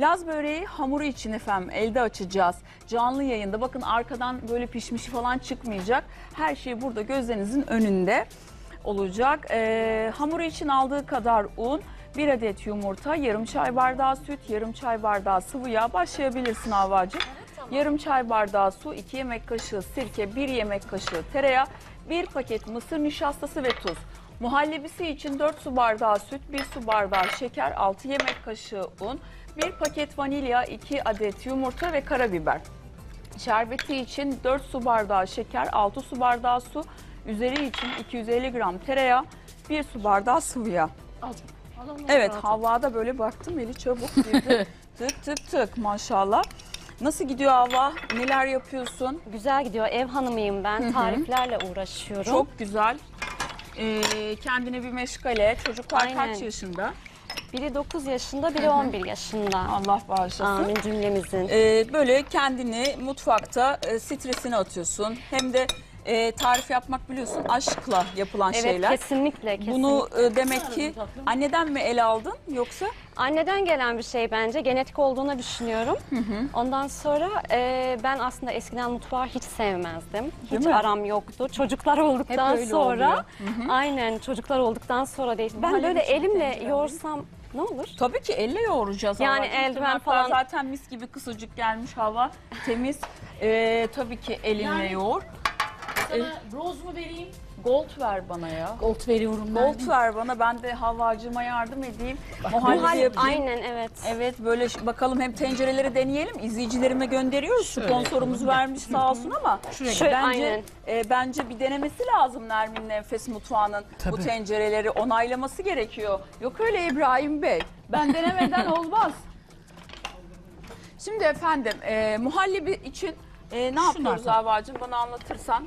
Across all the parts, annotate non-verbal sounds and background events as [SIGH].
Laz böreği hamuru için efendim elde açacağız. Canlı yayında bakın arkadan böyle pişmişi falan çıkmayacak. Her şey burada gözlerinizin önünde olacak. Ee, hamuru için aldığı kadar un, bir adet yumurta, yarım çay bardağı süt, yarım çay bardağı sıvı yağ. Başlayabilirsin Havvacığım. Yarım çay bardağı su, 2 yemek kaşığı sirke, 1 yemek kaşığı tereyağı, 1 paket mısır nişastası ve tuz. Muhallebisi için 4 su bardağı süt, 1 su bardağı şeker, 6 yemek kaşığı un, 1 paket vanilya, 2 adet yumurta ve karabiber. Şerbeti için 4 su bardağı şeker, 6 su bardağı su, üzeri için 250 gram tereyağı, 1 su bardağı sıvı yağ. Evet Havva'da böyle baktım eli çabuk girdi. [LAUGHS] tık tık tık maşallah. Nasıl gidiyor Havva? Neler yapıyorsun? Güzel gidiyor. Ev hanımıyım ben. Tariflerle uğraşıyorum. Çok güzel. Ee, kendine bir meşgale. Çocuklar Aynen. kaç yaşında? Biri 9 yaşında, biri 11 yaşında. Allah bağışlasın. Amin cümlemizin. Ee, böyle kendini mutfakta e, stresini atıyorsun. Hem de e, tarif yapmak biliyorsun aşkla yapılan evet şeyler. kesinlikle kesinlikle. Bunu e, demek ki anneden mi el aldın yoksa? Anneden gelen bir şey bence. Genetik olduğunu düşünüyorum. Ondan sonra e, ben aslında eskiden mutfağı hiç sevmezdim. Hiç mi? aram yoktu. Çocuklar olduktan öyle sonra aynen çocuklar olduktan sonra değil. Ben böyle için elimle yoğursam ne olur? Tabii ki elle yoğuracağız. Yani eldiven Tırnaklar falan- Zaten mis gibi kısacık gelmiş hava. Temiz. Ee, tabii ki elinle Yani- yoğur. Sana roz mu vereyim? Gold ver bana ya. Gold veriyorum ben. Gold ver bana ben de havacıma yardım edeyim. Muhallebi Muhal- yapayım. aynen evet. Evet böyle ş- bakalım hem tencereleri deneyelim. İzleyicilerime gönderiyoruz. Sponsorumuz vermiş sağ olsun ama Şuraya Şöyle, bence aynen. e, bence bir denemesi lazım Nermin'in Enfes Mutfağı'nın bu Tabii. tencereleri onaylaması gerekiyor. Yok öyle İbrahim Bey. Ben denemeden [LAUGHS] olmaz. Şimdi efendim e, muhallebi için e, ne yapıyoruz Şunlardan. Havacığım bana anlatırsan.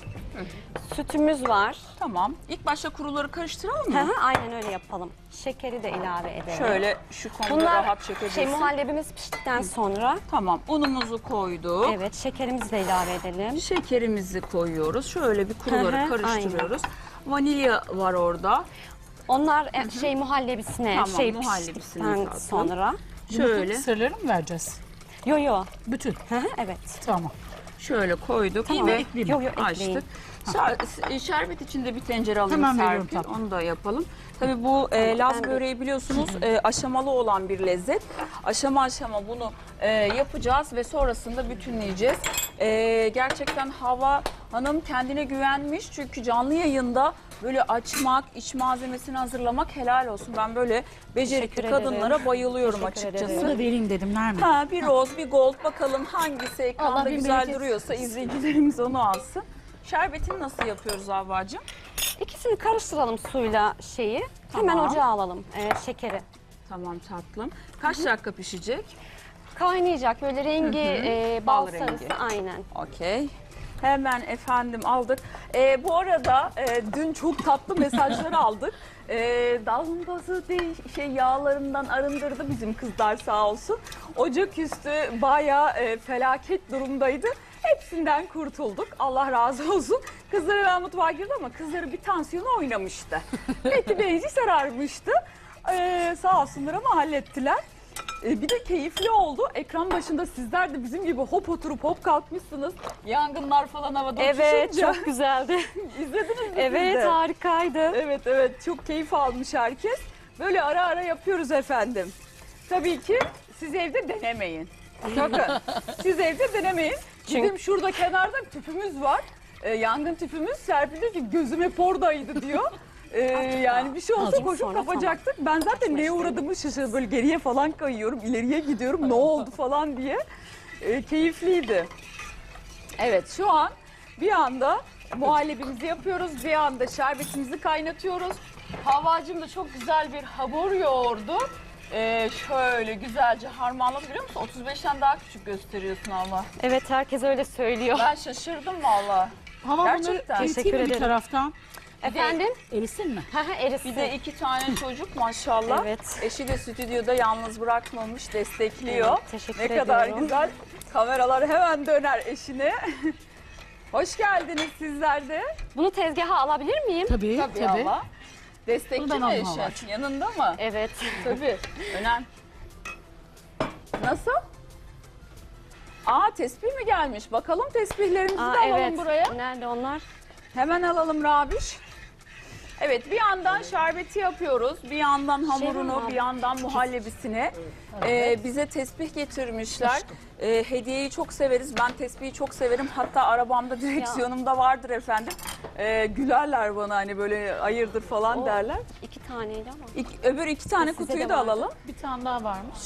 Sütümüz var. Tamam. İlk başta kuruları karıştıralım mı? hı, aynen öyle yapalım. Şekeri de ilave edelim. Şöyle şu konuda Bunlar rahat çekebilirsin. şey muhallebimiz piştikten sonra Tamam unumuzu koyduk. evet şekerimizi de ilave edelim. Şekerimizi koyuyoruz. Şöyle bir kuruları Hı hı, karıştırıyoruz. Vanilya var orada. Onlar e, şey muhallebisine Tamam, şey muhallebisine piştikten sonra. Şöyle Sırları mı vereceğiz? Yo yo. Bütün. Hı hı, evet. Tamam. Şöyle koyduk Tamam. ve Ekleyeyim. Yo yo ekleyin. açtık. Şer- şerbet için de bir tencere alayım veriyorum Serpil. tatlım. Onu da yapalım. Tabii bu e, Laz böreği biliyorsunuz e, aşamalı olan bir lezzet. Aşama aşama bunu e, yapacağız ve sonrasında bütünleyeceğiz. E, gerçekten Hava Hanım kendine güvenmiş çünkü canlı yayında böyle açmak, iç malzemesini hazırlamak helal olsun. Ben böyle becerikli Teşekkür ederim. kadınlara bayılıyorum Teşekkür açıkçası. Bunu da vereyim dedim Nermin. Ha bir roz bir gold bakalım hangisi ekranda Allah bin güzel bereket duruyorsa izleyicilerimiz onu alsın. Şerbetini nasıl yapıyoruz Havvacığım? İkisini karıştıralım suyla şeyi. Hemen Tamam. ocağa alalım e, şekeri. Tamam tatlım. Kaç dakika pişecek? Kaynayacak böyle rengi e, Bal bal rengi. sarısı aynen. Okey. Hemen efendim aldık. Ee, bu arada e, dün çok tatlı mesajlar [LAUGHS] aldık. E, dalgası değil, şey yağlarından arındırdı bizim kızlar sağ olsun. Ocaküstü bayağı e, felaket durumdaydı. Hepsinden kurtulduk. Allah razı olsun. Kızlar hemen mutfağa girdi ama kızları bir tansiyonu oynamıştı. [LAUGHS] Eti benzi sararmıştı. Ee, sağ olsunlar ama hallettiler. Ee, bir de keyifli oldu. Ekran başında sizler de bizim gibi hop oturup hop kalkmışsınız. Yangınlar falan havada Evet uçuşunca. çok güzeldi. [LAUGHS] İzlediniz mi siz evet de? harikaydı. Evet evet çok keyif almış herkes. Böyle ara ara yapıyoruz efendim. Tabii ki siz evde denemeyin. Sakın. [LAUGHS] siz evde denemeyin. Çünkü- Bizim şurada kenarda tüpümüz var. Ee, yangın tüpümüz. Serpil diyor ki gözüm hep oradaydı diyor. Ee, yani bir şey olsa Azıcık koşup sonra kapacaktık. Ben zaten neye uğradığımı şaşırdım. Böyle geriye falan kayıyorum, ileriye gidiyorum. Ne oldu falan diye. Ee, keyifliydi. Evet şu an bir anda muhallebimizi yapıyoruz. Bir anda şerbetimizi kaynatıyoruz. Havacım da çok güzel bir hamur yoğurdu. Ee, şöyle güzelce harmanladı biliyor musun? 35'ten daha küçük gösteriyorsun ama. Evet herkes öyle söylüyor. Ben şaşırdım valla. Hava Gerçekten. bunları keseyim Teşekkür bir ederim. taraftan? Efendim? Erisin mi? Erisin. Bir de iki tane çocuk maşallah. Evet. Eşi de stüdyoda yalnız bırakmamış, destekliyor. Evet, teşekkür ne kadar ediyorum. güzel. Kameralar hemen döner eşine. [LAUGHS] Hoş geldiniz sizler de. Bunu tezgaha alabilir miyim? Tabii Tabii, tabii. Bunu ben mi eşin? Yanında mı? Evet. Tabii. [LAUGHS] Önem. Nasıl? Aa tespih mi gelmiş? Bakalım tespihlerimizi Aa, de alalım evet. buraya. Nerede onlar? Hemen alalım Rabiş. Evet bir yandan şerbeti yapıyoruz. Bir yandan hamurunu, var. bir yandan muhallebisini. Ee, bize tesbih getirmişler. Ee, hediyeyi çok severiz. Ben tesbihi çok severim. Hatta arabamda direksiyonumda vardır efendim. Ee, gülerler bana hani böyle ayırdır falan O- derler. İki taneydi ama. İki- öbür iki tane Size kutuyu de da vardı. alalım. Bir tane daha varmış.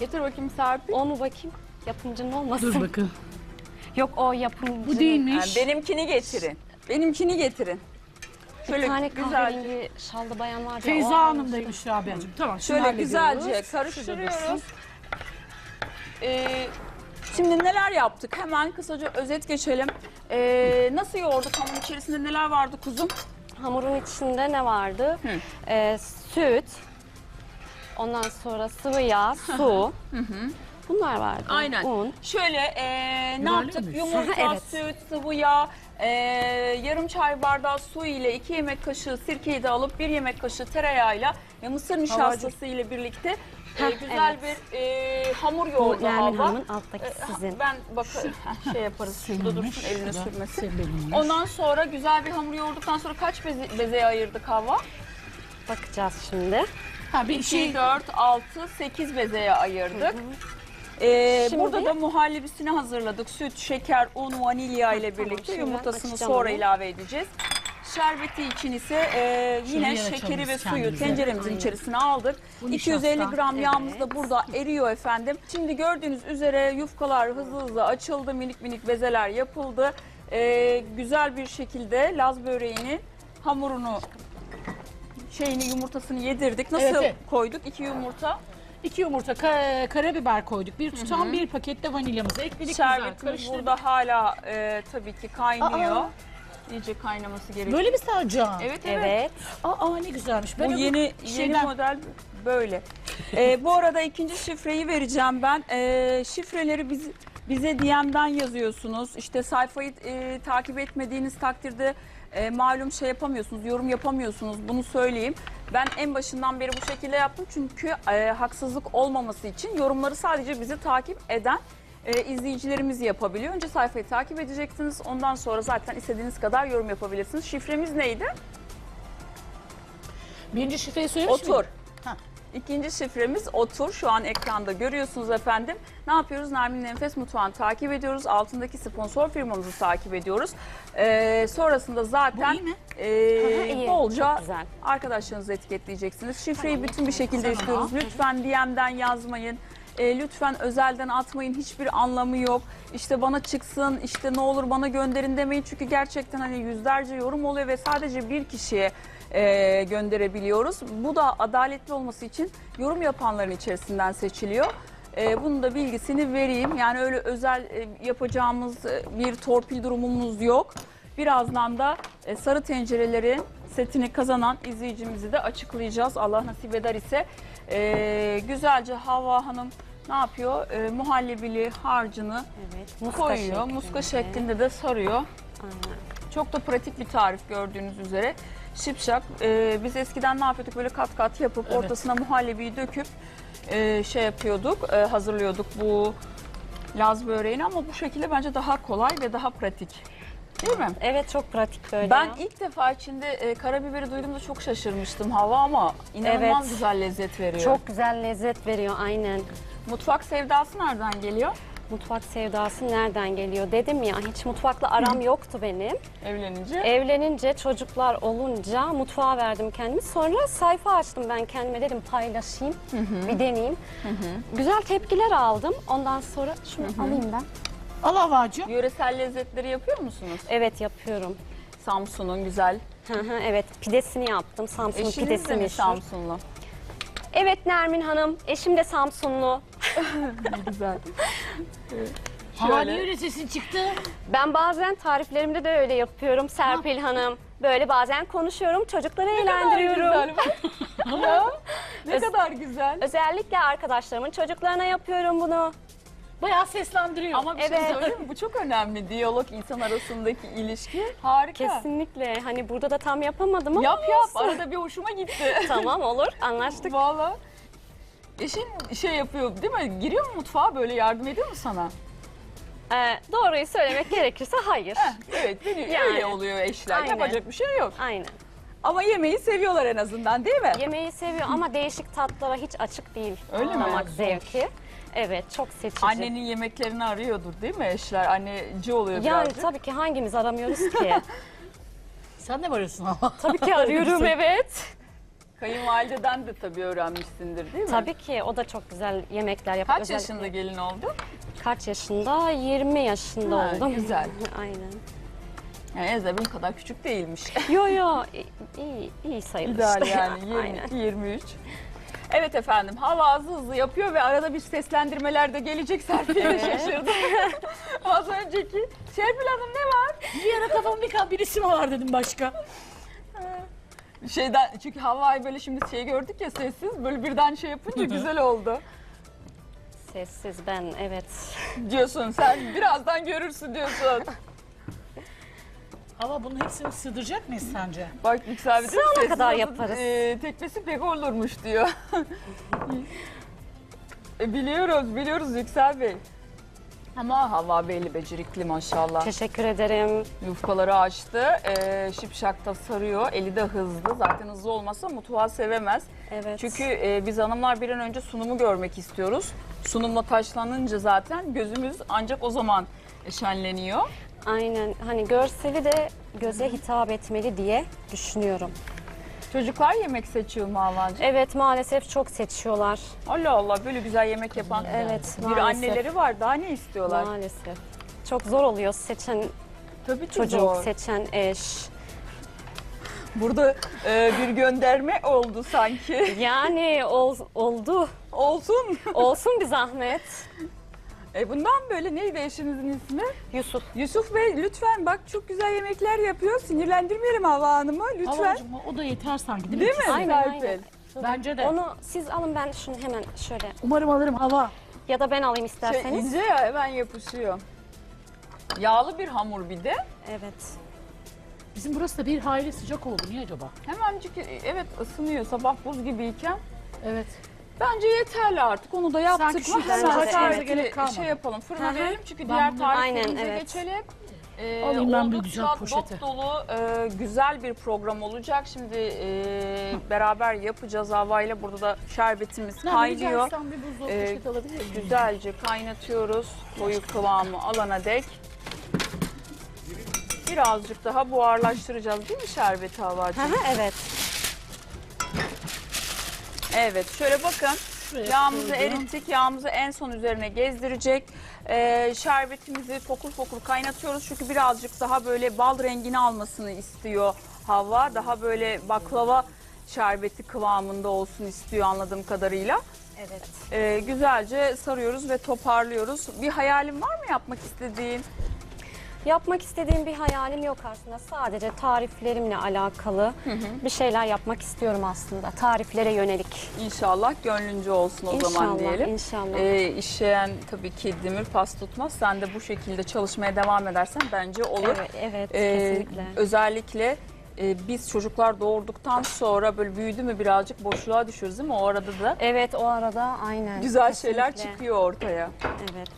Getir bakayım Serpil. O mu bakayım? Yapımcının olmasın. Dur bakın. [LAUGHS] Yok o yapımcı. Bu değilmiş. Yani benimkini getirin. Benimkini getirin. Bir Şöyle tane güzelce, kahverengi şallı bayan vardı. ya, Feyza. Hanım'daymış Rabia'cığım. Tamam şimdi şöyle hallediyoruz. güzelce Şurada karıştırıyoruz. Ee, şimdi neler yaptık? Hemen kısaca özet geçelim. Ee, nasıl yoğurduk? Hamurun içerisinde neler vardı kuzum? Hamurun içinde ne vardı? Hı. Ee, süt. Ondan sonra sıvı yağ, su. Bunlar vardı. Aynen. Un. Şöyle ee, ne yaptık? mi? Yumurta, [LAUGHS] Evet. süt, sıvı yağ, ee, yarım çay bardağı su ile 2 yemek kaşığı sirkeyi de alıp 1 yemek kaşığı tereyağıyla ve mısır nişastası ile birlikte Heh, güzel bir ee, hamur Bu yoğurdu Nermin Havva. Hanım'ın alttaki Ee, sizin. Ben bak şey yaparız. Şurada dursun eline şurada sürmesin. seninmiş. Ondan sonra güzel bir hamur yoğurduktan sonra kaç beze, bezeye ayırdık Havva? Bakacağız şimdi. Ha bir 2, şey 4, 6, 8 bezeye ayırdık. Ee, Şimdi- burada da muhallebisini hazırladık. Süt, şeker, un, vanilya ile Tamam, birlikte şimdi ben yumurtasını açacağım sonra onu. ilave edeceğiz. Şerbeti için ise e, yine şekeri açalım ve biz suyu kendimize. tenceremizin Aynen. içerisine aldık. Bu 250 nişasta, gram yağımız da burada eriyor efendim. Şimdi gördüğünüz üzere yufkalar hızlı hızlı açıldı. Minik minik bezeler yapıldı. E, güzel bir şekilde Laz böreğinin hamurunu şeyini yumurtasını yedirdik. Nasıl Evet, evet. koyduk? İki yumurta. İki yumurta, ka- karabiber koyduk. Bir tutam, bir pakette vanilyamızı ekledik. güzel Şerbetimiz karıştırdık. burada hala e, tabii ki kaynıyor. Aa. İyice kaynaması gerekiyor. Böyle mi Selcan? Evet evet. Evet. Aa ne güzelmiş. Bu yeni yeni şeyden- model böyle. E, bu arada ikinci şifreyi vereceğim ben. E, şifreleri biz, bize DM'den yazıyorsunuz. İşte sayfayı e, takip etmediğiniz takdirde e, malum şey yapamıyorsunuz, yorum yapamıyorsunuz. Bunu söyleyeyim. Ben en başından beri bu şekilde yaptım çünkü e, haksızlık olmaması için yorumları sadece bizi takip eden e, izleyicilerimiz yapabiliyor. Önce sayfayı takip edeceksiniz. Ondan sonra zaten istediğiniz kadar yorum yapabilirsiniz. Şifremiz neydi? Birinci şifreyi söylemiş Otur. miydin? İkinci şifremiz otur. Şu an ekranda görüyorsunuz efendim. Ne yapıyoruz? Nermin Nefes Mutfağı'nı takip ediyoruz. Altındaki sponsor firmamızı takip ediyoruz. Ee, sonrasında zaten e, iyi. bolca Çok güzel. arkadaşlarınızı etiketleyeceksiniz. Şifreyi Tamam, bütün bir şekilde Tamam. istiyoruz. Lütfen DM'den yazmayın. E, lütfen özelden atmayın. Hiçbir anlamı yok. İşte bana çıksın, işte ne olur bana gönderin demeyin. Çünkü gerçekten hani yüzlerce yorum oluyor ve sadece bir kişiye e, gönderebiliyoruz. Bu da adaletli olması için yorum yapanların içerisinden seçiliyor. E, bunun da bilgisini vereyim. Yani öyle özel e, yapacağımız e, bir torpil durumumuz yok. Birazdan da e, sarı tencerelerin setini kazanan izleyicimizi de açıklayacağız. Allah nasip eder ise. E, güzelce Havva Hanım ne yapıyor? E, muhallebili harcını Evet. Muska koyuyor. şeklinde. Muska şeklinde de sarıyor. Aynen. Çok da pratik bir tarif gördüğünüz üzere. Şipşak. Ee, biz eskiden ne yapıyorduk? Böyle kat kat yapıp Evet. ortasına muhallebiyi döküp e, şey yapıyorduk, e, hazırlıyorduk bu Laz böreğini ama bu şekilde bence daha kolay ve daha pratik. Değil mi? Evet çok pratik böyle. Ben ya. ilk defa içinde e, karabiberi duyduğumda çok şaşırmıştım hava ama inanılmaz Evet. güzel lezzet veriyor. çok güzel lezzet veriyor aynen. Mutfak sevdası nereden geliyor? Mutfak sevdası nereden geliyor dedim ya hiç mutfakla aram yoktu benim. Evlenince. Evlenince çocuklar olunca mutfağa verdim kendimi. Sonra sayfa açtım ben kendime dedim paylaşayım bir deneyeyim. Güzel tepkiler aldım. Ondan sonra şunu alayım ben. Al Havvacığım. Yöresel lezzetleri yapıyor musunuz? Evet yapıyorum. Samsun'un güzel. Hı hı, evet pidesini yaptım. Samsun'un Eşiniz pidesi de mi. Samsunlu? Evet Nermin Hanım. Eşim de Samsunlu. [LAUGHS] Güzel. Havali yöresesi çıktı. Ben bazen tariflerimde de öyle yapıyorum Serpil Hanım. Böyle bazen konuşuyorum, çocukları eğlendiriyorum. ya [LAUGHS] ne kadar güzel. Özellikle arkadaşlarımın çocuklarına yapıyorum bunu. Bayağı seslendiriyor. Ama bir şey Evet. söyleyeyim mi? Bu çok önemli. Diyalog insan arasındaki ilişki. Harika. Kesinlikle. Hani burada da tam yapamadım ama Yap yap. Arada bir hoşuma gitti. tamam olur. [LAUGHS] Anlaştık. Valla. Eşin şey yapıyor değil mi? Giriyor mu mutfağa böyle yardım ediyor mu sana? Ee, doğruyu söylemek gerekirse hayır. [LAUGHS] Evet bili- Yani. öyle oluyor eşler. Aynen. Yapacak bir şey yok. Aynen. Ama yemeği seviyorlar en azından değil mi? Yemeği seviyor ama değişik tatlara hiç açık değil. Öyle mi? Damak zevki. Evet çok seçici. Annenin yemeklerini arıyordur değil mi eşler? Anneci oluyor yani birazcık. tabii ki hangimiz aramıyoruz ki? [LAUGHS] Sen de mi arıyorsun ama? tabii ki arıyorum evet. Kayınvalideden de tabii öğrenmişsindir değil mi? Tabii ki o da çok güzel yemekler yapıyor. Kaç Özellikle- yaşında gelin oldu? Kaç yaşında? 20 yaşında Ha, oldum. güzel. [LAUGHS] Aynen. Yani Ezebin kadar küçük değilmiş. [LAUGHS] Yo yo i- iyi iyi sayılır İdeal işte. yani 20, Aynen. 23. Evet efendim hava hızlı hızlı yapıyor ve arada bir seslendirmeler de gelecek Serpil'e Evet. şaşırdım. [LAUGHS] Az önceki Serpil Hanım ne var? Bir ara kafam bir kan birisi mi var dedim başka. Şeyden çünkü havayı böyle şimdi şey gördük ya sessiz böyle birden şey yapınca güzel oldu. Sessiz ben evet. Diyorsun sen birazdan görürsün diyorsun. Hava bunun hepsini sığdıracak mıyız sence? Bak Yüksel bir de Sırana sessiz kadar yaparız. e, teknesi pek olurmuş diyor. [LAUGHS] E, biliyoruz biliyoruz Yüksel Bey. Ama hava belli becerikli maşallah. Teşekkür ederim. Yufkaları açtı. E, şipşakta sarıyor. Eli de hızlı. Zaten hızlı olmasa mutfağı sevemez. Evet. Çünkü e, biz hanımlar bir an önce sunumu görmek istiyoruz. Sunumla taşlanınca zaten gözümüz ancak o zaman şenleniyor. Aynen hani görseli de göze hitap etmeli diye düşünüyorum. Çocuklar yemek seçiyor mu Havancığım? Evet maalesef çok seçiyorlar. Allah Allah böyle güzel yemek yapan Evet bir maalesef. anneleri var. Daha ne istiyorlar? Maalesef. Çok zor oluyor seçen Tabii ki çocuk, zor. seçen eş. Burada e, bir gönderme oldu sanki. Yani ol- oldu. Olsun. Olsun bir zahmet. E bundan böyle neydi eşinizin ismi? Yusuf. Yusuf Bey lütfen bak çok güzel yemekler yapıyor. Sinirlendirmeyelim Hava Hanım'ı lütfen. Havacım o da yeter sanki değil, Değil mi? mi Aynen, Serpil? aynen. Bence de. Onu siz alın ben şunu hemen şöyle Umarım alırım hava. ya da ben alayım Şey, isterseniz. ince ya hemen yapışıyor. Yağlı bir hamur bir de. Evet. Bizim burası da bir hayli sıcak oldu. Niye acaba? Hemencik evet ısınıyor sabah buz gibiyken. Evet. Bence yeterli artık onu da yaptık Sanki hemen bence de serpil evet. gerek kalmadı. şey yapalım fırına verelim çünkü diğer bunu- tariflerimize Aynen, evet. geçelim. Ee, Alayım ben bir oldukça güzel poşeti. dop dolu e, güzel bir program olacak. Şimdi e, beraber yapacağız havayla. Burada da şerbetimiz kaynıyor. Bir buzdolabı Ee, poşeti alabilir miyim? Güzelce kaynatıyoruz. Koyu kıvamı alana dek. Birazcık daha buharlaştıracağız değil mi şerbeti havacığım? hı, evet. Evet şöyle bakın. Şuraya Yağımızı koydum. erittik. Yağımızı en son üzerine gezdirecek. Ee, şerbetimizi fokur fokur kaynatıyoruz. Çünkü birazcık daha böyle bal rengini almasını istiyor hava. Daha böyle baklava şerbeti kıvamında olsun istiyor anladığım kadarıyla. Evet. Ee, güzelce sarıyoruz ve toparlıyoruz. Bir hayalin var mı yapmak istediğin? Yapmak istediğim bir hayalim yok aslında. Sadece tariflerimle alakalı bir şeyler yapmak istiyorum aslında. Tariflere yönelik. İnşallah gönlünce olsun o zaman İnşallah, diyelim. inşallah. Ee, işleyen tabii ki demir pas tutmaz. Sen de bu şekilde çalışmaya devam edersen bence olur. Evet, evet Ee, kesinlikle. özellikle e, biz çocuklar doğurduktan sonra böyle büyüdü mü birazcık boşluğa düşüyoruz değil mi? O arada da Evet o arada aynen. güzel şeyler kesinlikle. çıkıyor ortaya. Evet.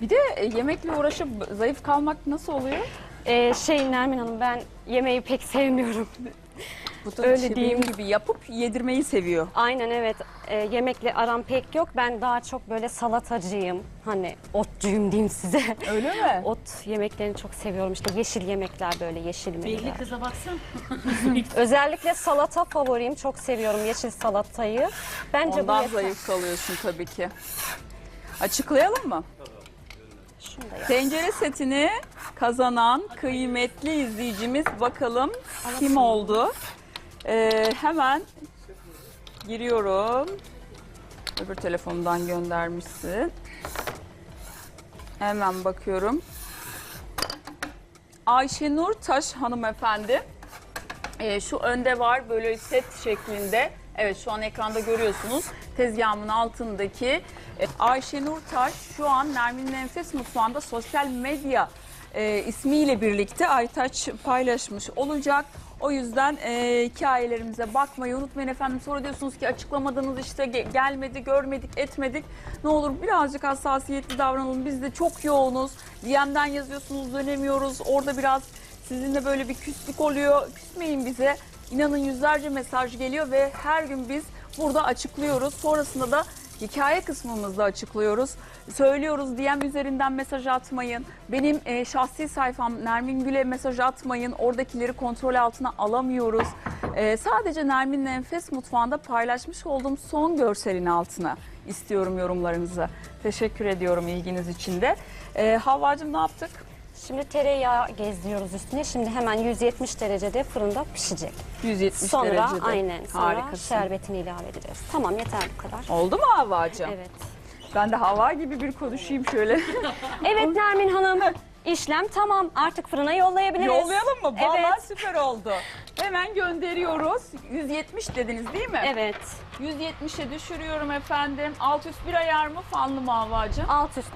Bir de e, yemekle uğraşıp zayıf kalmak nasıl oluyor? Ee, şey Nermin Hanım ben yemeği pek sevmiyorum. Bu da Öyle diyeyim. gibi yapıp yedirmeyi seviyor. Aynen evet Ee, yemekle aram pek yok. Ben daha çok böyle salatacıyım. Hani otcuyum diyeyim size. Öyle mi? [LAUGHS] Ot yemeklerini çok seviyorum. İşte yeşil yemekler böyle yeşil Belli menüler. kıza baksana. [LAUGHS] Özellikle salata favorim. Çok seviyorum yeşil salatayı. Bence bu Ondan yeter. zayıf kalıyorsun tabii ki. Açıklayalım mı? Şunu da. Tencere setini kazanan kıymetli izleyicimiz bakalım kim oldu? Ee, hemen giriyorum. Öbür telefondan göndermişsin. Hemen bakıyorum. Ayşenur Taş hanımefendi. Ee, şu önde var böyle set şeklinde. Evet şu an ekranda görüyorsunuz. Tezgahımın altındaki Ayşenur Taş şu an Nermin Nefes Mutfağı'nda sosyal medya e, ismiyle birlikte Aytaç paylaşmış olacak. O yüzden e, hikayelerimize bakmayı unutmayın efendim. Sonra diyorsunuz ki açıklamadınız işte ge- gelmedi, görmedik, etmedik. Ne olur birazcık hassasiyetli davranalım. Biz de çok yoğunuz. DM'den yazıyorsunuz dönemiyoruz. Orada biraz sizinle böyle bir küslük oluyor. Küsmeyin bize. İnanın yüzlerce mesaj geliyor ve her gün biz burada açıklıyoruz. Sonrasında da hikaye kısmımızda açıklıyoruz. Söylüyoruz DM üzerinden mesaj atmayın. Benim e, şahsi sayfam Nermin Gül'e mesaj atmayın. Oradakileri kontrol altına alamıyoruz. E, sadece Nermin'le Enfes Mutfağı'nda paylaşmış olduğum son görselin altına istiyorum yorumlarınızı. Teşekkür ediyorum ilginiz için de. E, Havvacığım ne yaptık? Şimdi tereyağı gezdiriyoruz üstüne. Şimdi hemen 170 derecede fırında pişecek. 170 Sonra derecede. aynen sonra Harikasın. şerbetini ilave edeceğiz. Tamam yeter bu kadar. Oldu mu Havvacığım? Evet. Ben de hava gibi bir konuşayım şöyle. Evet [LAUGHS] Nermin Hanım. İşlem tamam. Artık fırına yollayabiliriz. Yollayalım mı? Vallahi Evet. süper oldu. Hemen gönderiyoruz. 170 dediniz değil mi? Evet. 170'e düşürüyorum efendim. Alt üst bir ayar mı? Fanlı mı havacım? Alt üst.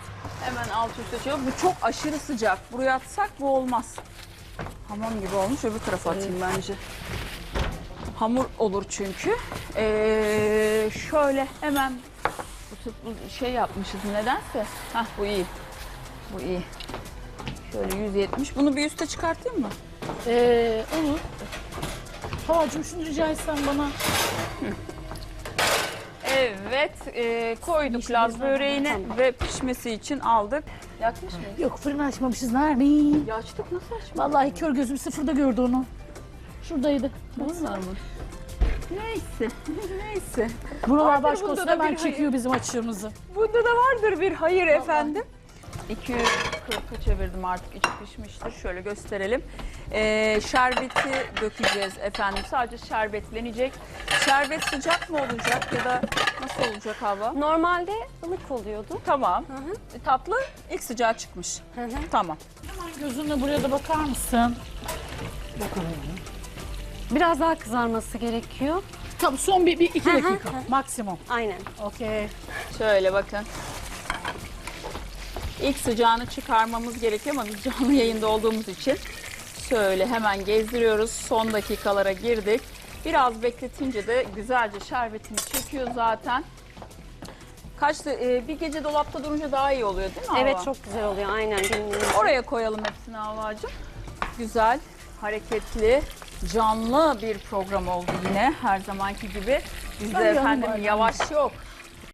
Hemen alt üst açıyor. Bu çok aşırı sıcak. Buraya atsak bu olmaz. Hamam gibi olmuş. Öbür tarafa atayım bence. Hamur olur çünkü. Ee, şöyle hemen bu, bu şey yapmışız nedense. Hah bu iyi. Bu iyi. Şöyle 170. Bunu bir üste çıkartayım mı? Ee, olur. Havacığım şunu rica etsem bana. Evet, e, koyduk Yeşil Laz biber, böreğini tamam. ve pişmesi için aldık. Yakmış mıyız? Yok fırını açmamışız Nermin. Ya açtık nasıl açmadık? Vallahi kör gözüm sıfırda gördü onu. Şuradaydı. Mı? Neyse, [LAUGHS] neyse. Buralar Vardır baş bunda hemen bir çekiyor bizim açığımızı. Bunda da vardır bir hayır efendim. 240'a çevirdim artık içi pişmiştir. Şöyle gösterelim. Ee, şerbeti dökeceğiz efendim. Sadece şerbetlenecek. Şerbet sıcak mı olacak ya da nasıl olacak hava? Normalde ılık oluyordu. Tamam. Hı hı. E, Tatlı ilk sıcağı çıkmış. Hı hı. Tamam. Gözünle buraya da bakar mısın? Biraz daha kızarması gerekiyor. Tam son bir, bir iki Hı hı, dakika hı. maksimum. Aynen. Okey. Şöyle bakın. İlk sıcağını çıkarmamız gerekiyor ama biz canlı yayında olduğumuz için şöyle hemen gezdiriyoruz. Son dakikalara girdik. Biraz bekletince de güzelce şerbetini çekiyor zaten. Kaçtı? Ee, bir gece dolapta durunca daha iyi oluyor değil mi Evet Hava? çok güzel oluyor aynen. Oraya koyalım hepsini Havvacığım. Güzel, hareketli, canlı bir program oldu yine her zamanki gibi. Bizde efendim yavaş yok.